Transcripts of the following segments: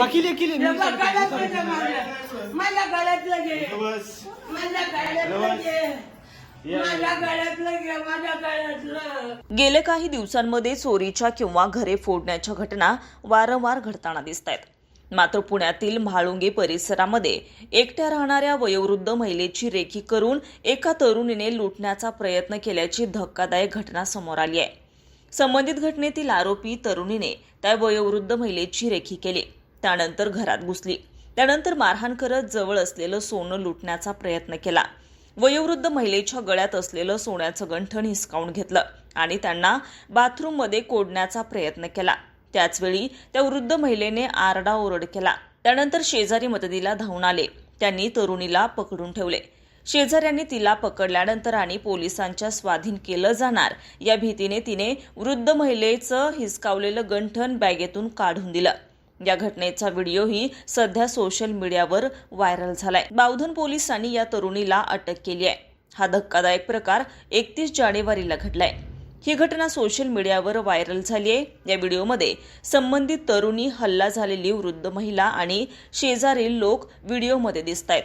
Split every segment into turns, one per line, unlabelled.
अखिले अखिले
हे गळ्यातलं घे गळ्यातलं घे माझ्या गळ्यातलं
गेल्या काही दिवसांमध्ये चोरीच्या किंवा घरे फोडण्याच्या घटना वारंवार घडताना दिसत आहेत मात्र पुण्यातील म्हाळुंगे परिसरामध्ये एकट्या राहणाऱ्या वयोवृद्ध महिलेची रेकी करून एका तरुणीने लुटण्याचा प्रयत्न केल्याची धक्कादायक घटना समोर आली आहे. संबंधित घटनेतील आरोपी तरुणीने त्या वयोवृद्ध महिलेची रेखी केली. त्यानंतर घरात घुसली. त्यानंतर मारहाण करत जवळ असलेलं सोनं लुटण्याचा प्रयत्न केला. वयोवृद्ध महिलेच्या गळ्यात असलेलं सोन्याचं गंठण हिसकावून घेतलं आणि त्यांना बाथरूममध्ये कोडण्याचा प्रयत्न केला. त्याचवेळी त्या वृद्ध महिलेने आरडाओरड केला. त्यानंतर शेजारी मदतीला धावून आले. त्यांनी तरुणीला पकडून ठेवले. शेजाऱ्यांनी तिला पकडल्यानंतर आणि पोलिसांच्या स्वाधीन केलं जाणार या भीतीने तिने वृद्ध महिलेचं हिसकावलेलं गंठण बॅगेतून काढून दिलं. या घटनेचा व्हिडिओही सध्या सोशल मीडियावर व्हायरल झालाय. बावधन पोलिसांनी या तरुणीला अटक केली आहे. हा धक्कादायक प्रकार एकतीस जानेवारीला घडलाय. ही घटना सोशल मीडियावर व्हायरल झाली आहे. या व्हिडिओमध्ये संबंधित तरुणी हल्ला झालेली वृद्ध महिला आणि शेजारील लोक व्हिडिओमध्ये दिसत आहेत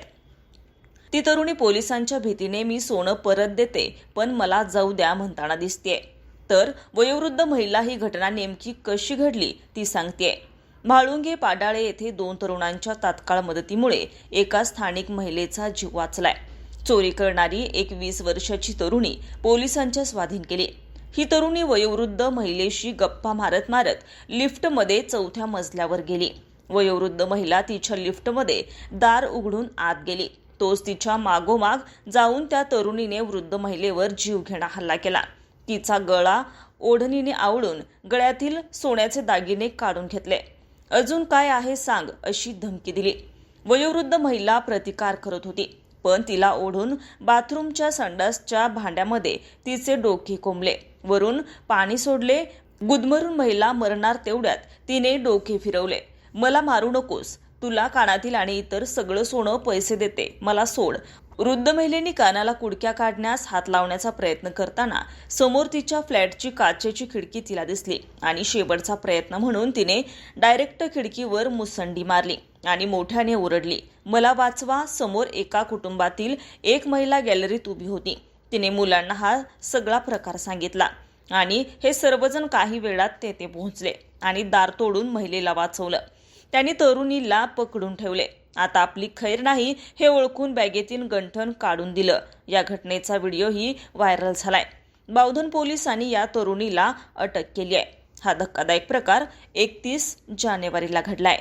ती तरुणी पोलिसांच्या भीतीने मी सोनं परत देते पण मला जाऊ द्या म्हणताना दिसतेय. तर वयोवृद्ध महिला ही घटना नेमकी कशी घडली ती सांगतेय. म्हाळुंगे पाडाळे येथे दोन तरुणांच्या तात्काळ मदतीमुळे एका स्थानिक महिलेचा जीव वाचलाय. चोरी करणारी एक वीस वर्षाची तरुणी पोलिसांच्या स्वाधीन केली. ही तरुणी वयोवृद्ध महिलेशी गप्पा मारत मारत लिफ्टमध्ये चौथ्या मजल्यावर गेली. वयोवृद्ध महिला तिच्या लिफ्टमध्ये दार उघडून आत गेली. तोच तिच्या मागोमाग जाऊन त्या तरुणीने वृद्ध महिलेवर जीव घेणा हल्ला केला. तिचा गळा ओढणीने आवळून गळ्यातील सोन्याचे दागिने काढून घेतले. अजून काय आहे सांग अशी धमकी दिली. वयोवृद्ध महिला प्रतिकार करत होती पण तिला ओढून बाथरूमच्या संडासच्या भांड्यामध्ये तिचे डोके कोंबले. वरून पाणी सोडले गुदमरून महिला मरणार तेवढ्यात तिने डोके फिरवले. मला मारू नकोस तुला कानातील आणि इतर सगळं सोनं पैसे देते मला सोड वृद्ध महिलेने कानाला कुडक्या काढण्यास हात लावण्याचा प्रयत्न करताना समोर तिच्या फ्लॅटची काचेची खिडकी तिला दिसली आणि शेवटचा प्रयत्न म्हणून तिने डायरेक्ट खिडकीवर मुसंडी मारली आणि मोठ्याने ओरडली मला वाचवा समोर एका कुटुंबातील एक महिला गॅलरीत उभी होती. तिने मुलांना हा सगळा प्रकार सांगितला आणि हे सर्वजण काही वेळात तेथे पोहोचले आणि दार तोडून महिलेला वाचवलं. त्यांनी तरुणीला पकडून ठेवले. आता आपली खैर नाही हे ओळखून बॅगेतील गंठण काढून दिलं. या घटनेचा व्हिडिओही व्हायरल झालाय. बावधन पोलिसांनी या तरुणीला अटक केली आहे. हा धक्कादायक प्रकार एकतीस जानेवारीला घडलाय.